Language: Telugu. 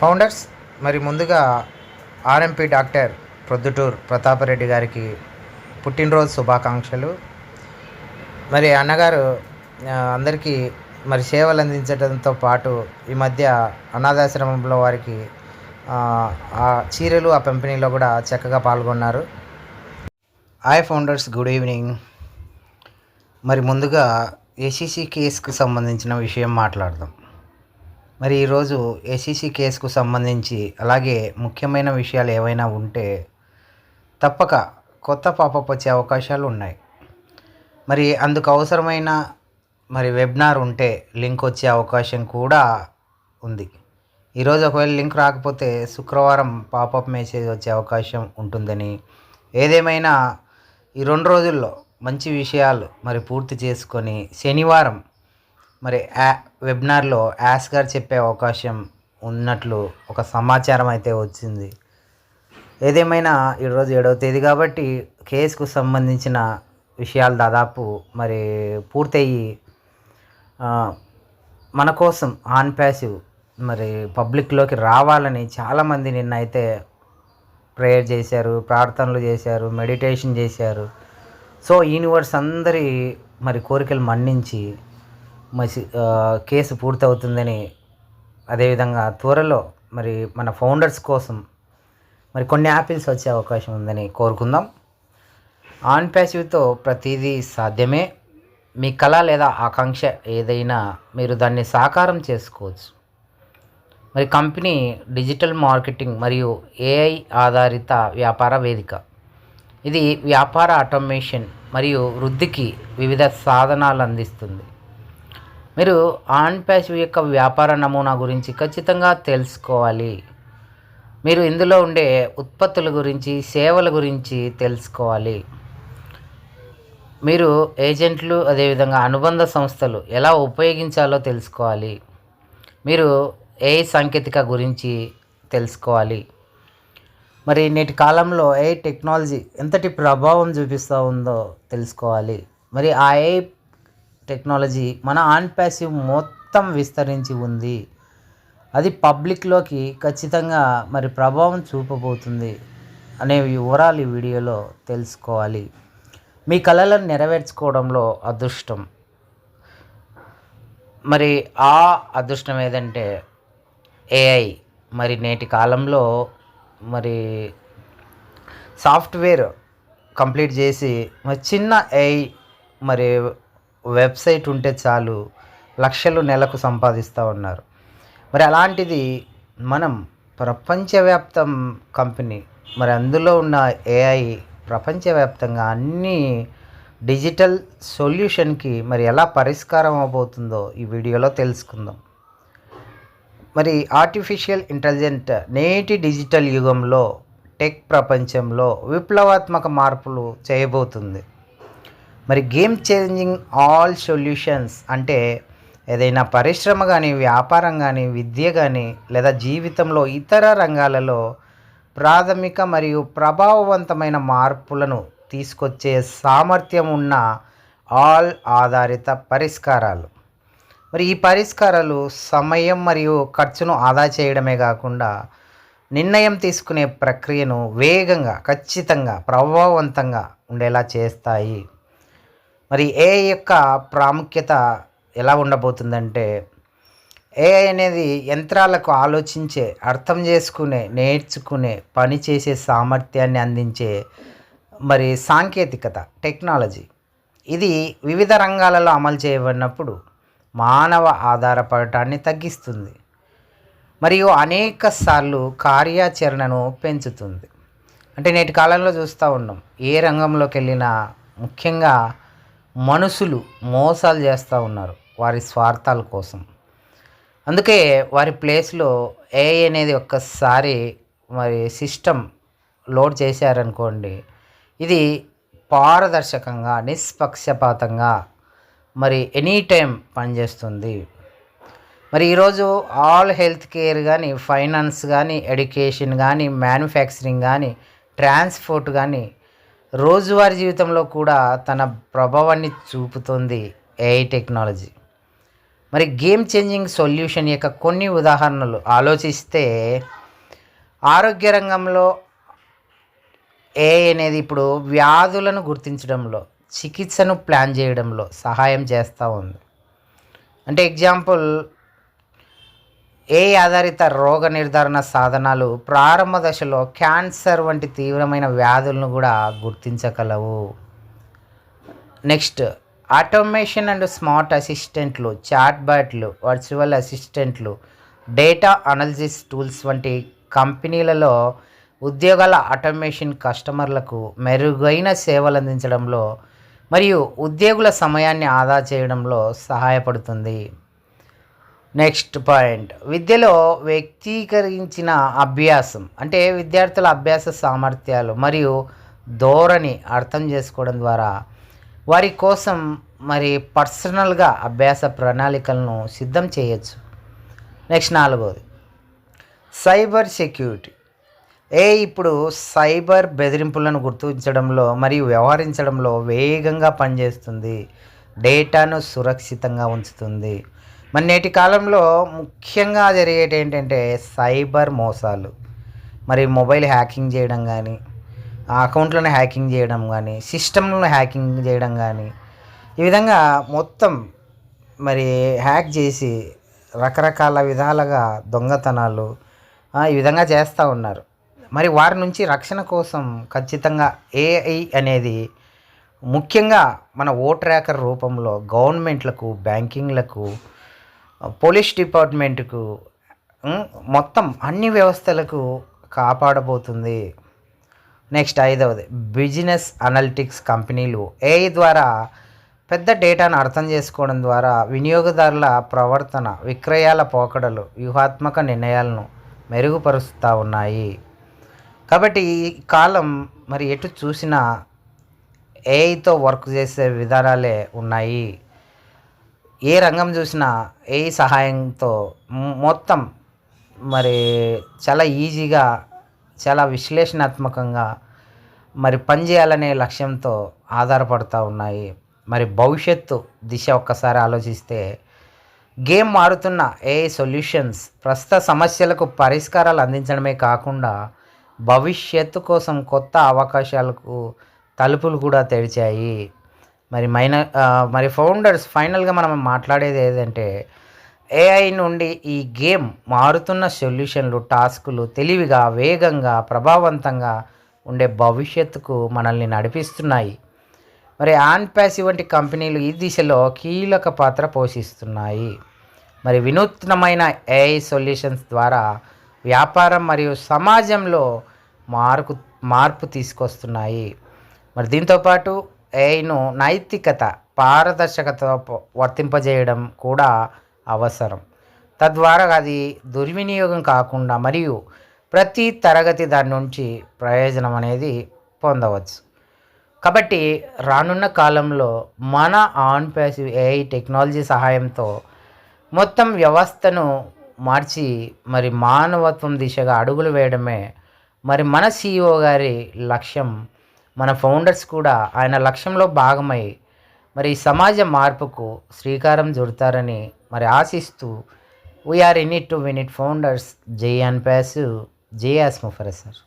ఫౌండర్స్ మరి ముందుగా ఆర్ఎంపీ డాక్టర్ ప్రొద్దుటూరు ప్రతాపరెడ్డి గారికి పుట్టినరోజు శుభాకాంక్షలు. మరి అన్నగారు అందరికీ మరి సేవలు అందించడంతో పాటు ఈ మధ్య అనాథాశ్రమంలో వారికి ఆ, చీరలు ఆ పంపిణీలో కూడా చక్కగా పాల్గొన్నారు. Hi founders good evening. మరి ముందుగా ఏసీసీ కేసుకు సంబంధించిన విషయం మాట్లాడదాం. మరి ఈరోజు ఏసీసీ కేసుకు సంబంధించి అలాగే ముఖ్యమైన విషయాలు ఏవైనా ఉంటే తప్పక కొత్త పాపప్ వచ్చే అవకాశాలు ఉన్నాయి. మరి అందుకు అవసరమైన మరి వెబినార్ ఉంటే లింక్ వచ్చే అవకాశం కూడా ఉంది. ఈరోజు ఒకవేళ లింక్ రాకపోతే శుక్రవారం పాపప్ మెసేజ్ వచ్చే అవకాశం ఉంటుందని ఏదేమైనా ఈ రెండు రోజుల్లో మంచి విషయాలు మరి పూర్తి చేసుకొని శనివారం మరి యా వెబినార్లో యాస్ గారు చెప్పే అవకాశం ఉన్నట్లు ఒక సమాచారం అయితే వచ్చింది. ఏదేమైనా ఈరోజు ఏడవ తేదీ కాబట్టి కేసుకు సంబంధించిన విషయాలు దాదాపు మరి పూర్తయ్యి మన కోసం ఆన్ ప్యాసివ్ మరి పబ్లిక్లోకి రావాలని చాలామంది నిన్న అయితే ప్రేయర్ చేశారు ప్రార్థనలు చేశారు మెడిటేషన్ చేశారు. సో యూనివర్స్ అందరి మరి కోరికలు మన్నించి మసి కేసు పూర్తవుతుందని అదేవిధంగా త్వరలో మరి మన ఫౌండర్స్ కోసం మరి కొన్ని యాపిల్స్ వచ్చే అవకాశం ఉందని కోరుకుందాం. ఆన్ ప్యాసివ్తో ప్రతిదీ సాధ్యమే. మీ కళ లేదా ఆకాంక్ష ఏదైనా మీరు దాన్ని సాకారం చేసుకోవచ్చు. మరి కంపెనీ డిజిటల్ మార్కెటింగ్ మరియు ఏఐ ఆధారిత వ్యాపార వేదిక. ఇది వ్యాపార ఆటోమేషన్ మరియు వృద్ధికి వివిధ సాధనాలు అందిస్తుంది. మీరు ఆన్ ప్యాసివ్ యొక్క వ్యాపార నమూనా గురించి ఖచ్చితంగా తెలుసుకోవాలి. మీరు ఇందులో ఉండే ఉత్పత్తుల గురించి సేవల గురించి తెలుసుకోవాలి. మీరు ఏజెంట్లు అదేవిధంగా అనుబంధ సంస్థలు ఎలా ఉపయోగించాలో తెలుసుకోవాలి. మీరు ఏ సాంకేతిక గురించి తెలుసుకోవాలి. మరి నేటి కాలంలో ఏ టెక్నాలజీ ఎంతటి ప్రభావం చూపిస్తూ ఉందో తెలుసుకోవాలి. మరి ఆ ఏ టెక్నాలజీ మన ఆన్ ప్యాసివ్ మొత్తం విస్తరించి ఉంది. అది పబ్లిక్లోకి ఖచ్చితంగా మరి ప్రభావం చూపబోతుంది అనే వివరాలు ఈ వీడియోలో తెలుసుకోవాలి. మీ కళలను నెరవేర్చుకోవడంలో అదృష్టం. మరి ఆ అదృష్టం ఏదంటే ఏఐ మరి నేటి కాలంలో మరి సాఫ్ట్వేర్ కంప్లీట్ చేసి మరి చిన్న ఏఐ మరి వెబ్సైట్ ఉంటే చాలు లక్షలు నెలకు సంపాదిస్తూ ఉన్నారు. మరి అలాంటిది మనం ప్రపంచవ్యాప్తం కంపెనీ మరి అందులో ఉన్న ఏఐ ప్రపంచవ్యాప్తంగా అన్ని డిజిటల్ సొల్యూషన్కి మరి ఎలా పరిష్కారం అవబోతుందో ఈ వీడియోలో తెలుసుకుందాం. మరి ఆర్టిఫిషియల్ ఇంటెలిజెంట్ నేటి డిజిటల్ యుగంలో టెక్ ప్రపంచంలో విప్లవాత్మక మార్పులు చేయబోతుంది. మరి గేమ్ చేంజింగ్ ఆల్ సొల్యూషన్స్ అంటే ఏదైనా పరిశ్రమ కానీ వ్యాపారం కానీ విద్య కానీ లేదా జీవితంలో ఇతర రంగాలలో ప్రాథమిక మరియు ప్రభావవంతమైన మార్పులను తీసుకొచ్చే సామర్థ్యం ఉన్న ఆల్ ఆధారిత పరిష్కారాలు. మరి ఈ పరిష్కారాలు సమయం మరియు ఖర్చును ఆదా చేయడమే కాకుండా నిర్ణయం తీసుకునే ప్రక్రియను వేగంగా ఖచ్చితంగా ప్రభావవంతంగా ఉండేలా చేస్తాయి. మరి ఏఐ యొక్క ప్రాముఖ్యత ఎలా ఉండబోతుందంటే ఏఐ అనేది యంత్రాలకు ఆలోచించే అర్థం చేసుకునే నేర్చుకునే పని చేసే సామర్థ్యాన్ని అందించే మరి సాంకేతికత టెక్నాలజీ. ఇది వివిధ రంగాలలో అమలు చేయబడినప్పుడు మానవ ఆధారపడటాన్ని తగ్గిస్తుంది. మరియు అనేక సార్లు కార్యాచరణను పెంచుతుంది. అంటే నేటి కాలంలో చూస్తూ ఉన్నాం ఏ రంగంలోకి వెళ్ళినా ముఖ్యంగా మనుషులు మోసాలు చేస్తూ ఉన్నారు వారి స్వార్థాల కోసం. అందుకే వారి ప్లేస్లో ఏఐ అనేది ఒక్కసారి మరి సిస్టమ్ లోడ్ చేశారనుకోండి ఇది పారదర్శకంగా నిష్పక్షపాతంగా మరి ఎనీ టైం పనిచేస్తుంది. మరి ఈరోజు ఆల్ హెల్త్ కేర్ కానీ ఫైనాన్స్ కానీ ఎడ్యుకేషన్ కానీ మ్యానుఫ్యాక్చరింగ్ కానీ ట్రాన్స్పోర్ట్ కానీ రోజువారీ జీవితంలో కూడా తన ప్రభావాన్ని చూపుతుంది ఏఐ టెక్నాలజీ మరి గేమ్ చేంజింగ్ సొల్యూషన్ యొక్క కొన్ని ఉదాహరణలు ఆలోచిస్తే ఆరోగ్య రంగంలో ఏ అనేది ఇప్పుడు వ్యాధులను గుర్తించడంలో చికిత్సను ప్లాన్ చేయడంలో సహాయం చేస్తూ ఉంది. అంటే ఎగ్జాంపుల్ ఏ ఆధారిత రోగ నిర్ధారణ సాధనాలు ప్రారంభ దశలో క్యాన్సర్ వంటి తీవ్రమైన వ్యాధులను కూడా గుర్తించగలవు? నెక్స్ట్ ఆటోమేషన్ అండ్ స్మార్ట్ అసిస్టెంట్లు చాట్బాట్లు వర్చువల్ అసిస్టెంట్లు డేటా అనాలిసిస్ టూల్స్ వంటి కంపెనీలలో ఉద్యోగాల ఆటోమేషన్ కస్టమర్లకు మెరుగైన సేవలు అందించడంలో మరియు ఉద్యోగుల సమయాన్ని ఆదా చేయడంలో సహాయపడుతుంది. Next point. విద్యలో వ్యక్తీకరించిన అభ్యాసం అంటే విద్యార్థుల అభ్యాస సామర్థ్యాలు మరియు ధోరణి అర్థం చేసుకోవడం ద్వారా వారి కోసం మరి పర్సనల్గా అభ్యాస ప్రణాళికలను సిద్ధం చేయొచ్చు. నెక్స్ట్ నాలుగోది. Cyber security. ఏ ఇప్పుడు సైబర్ బెదిరింపులను గుర్తించడంలో మరియు వ్యవహరించడంలో వేగంగా పనిచేస్తుంది. డేటాను సురక్షితంగా ఉంచుతుంది. మరి నేటి కాలంలో ముఖ్యంగా జరిగేటి ఏంటంటే సైబర్ మోసాలు. మరి మొబైల్ హ్యాకింగ్ చేయడం కానీ అకౌంట్లను హ్యాకింగ్ చేయడం కానీ సిస్టమ్లను హ్యాకింగ్ చేయడం కానీ ఈ విధంగా మొత్తం మరి హ్యాక్ చేసి రకరకాల విధాలుగా దొంగతనాలు ఈ విధంగా చేస్తూ ఉన్నారు. మరి వారి నుంచి రక్షణ కోసం ఖచ్చితంగా ఏఐ అనేది ముఖ్యంగా మన ఓ ట్రాకర్ రూపంలో గవర్నమెంట్లకు బ్యాంకింగ్లకు పోలీస్ డిపార్ట్మెంట్కు మొత్తం అన్ని వ్యవస్థలకు కాపాడబోతుంది. నెక్స్ట్ ఐదవది బిజినెస్ అనలిటిక్స్ కంపెనీలు ఏఐ ద్వారా పెద్ద డేటాను అర్థం చేసుకోవడం ద్వారా వినియోగదారుల ప్రవర్తన విక్రయాల పోకడలు వ్యూహాత్మక నిర్ణయాలను మెరుగుపరుస్తూ ఉన్నాయి. కాబట్టి ఈ కాలం మరి ఎటు చూసినా ఏఐతో వర్క్ చేసే విధానాలే ఉన్నాయి. ఏ రంగం చూసినా ఏఐ సహాయంతో మొత్తం మరి చాలా ఈజీగా చాలా విశ్లేషణాత్మకంగా మరి పనిచేయాలనే లక్ష్యంతో ఆధారపడుతూ ఉన్నాయి. మరి భవిష్యత్తు దిశ ఒక్కసారి ఆలోచిస్తే గేమ్ మారుతున్న ఏ సొల్యూషన్స్ ప్రస్తుత సమస్యలకు పరిష్కారాలు అందించడమే కాకుండా భవిష్యత్తు కోసం కొత్త అవకాశాలకు తలుపులు కూడా తెరిచాయి. మరి మైన మరి ఫౌండర్స్ ఫైనల్గా మనం మాట్లాడేది ఏదంటే ఏఐ నుండి ఈ గేమ్ మారుతున్న సొల్యూషన్లు టాస్కులు తెలివిగా వేగంగా ప్రభావవంతంగా ఉండే భవిష్యత్తుకు మనల్ని నడిపిస్తున్నాయి. మరి ఆన్పాసి వంటి కంపెనీలు ఈ దిశలో కీలక పాత్ర పోషిస్తున్నాయి. మరి వినూత్నమైన ఏఐ సొల్యూషన్స్ ద్వారా వ్యాపారం మరియు సమాజంలో మార్పు మార్పు తీసుకొస్తున్నాయి. మరి దీంతోపాటు ఏఐను నైతికత పారదర్శకత వర్తింపజేయడం కూడా అవసరం. తద్వారా అది దుర్వినియోగం కాకుండా మరియు ప్రతి తరగతి దాని నుంచి ప్రయోజనం అనేది పొందవచ్చు. కాబట్టి రానున్న కాలంలో మన ఆన్ ప్యాసివ్ ఏఐ టెక్నాలజీ సహాయంతో మొత్తం వ్యవస్థను మార్చి మరి మానవత్వం దిశగా అడుగులు వేయడమే మరి మన సీఈఓ గారి లక్ష్యం మన ఫౌండర్స్ కూడా ఆయన లక్ష్యంలో భాగమై మరి సమాజ మార్పుకు శ్రీకారం చుడతారని మరి ఆశిస్తూ we're in it to win it founders J Unpassive జే యాస్ ముఫరస్ సార్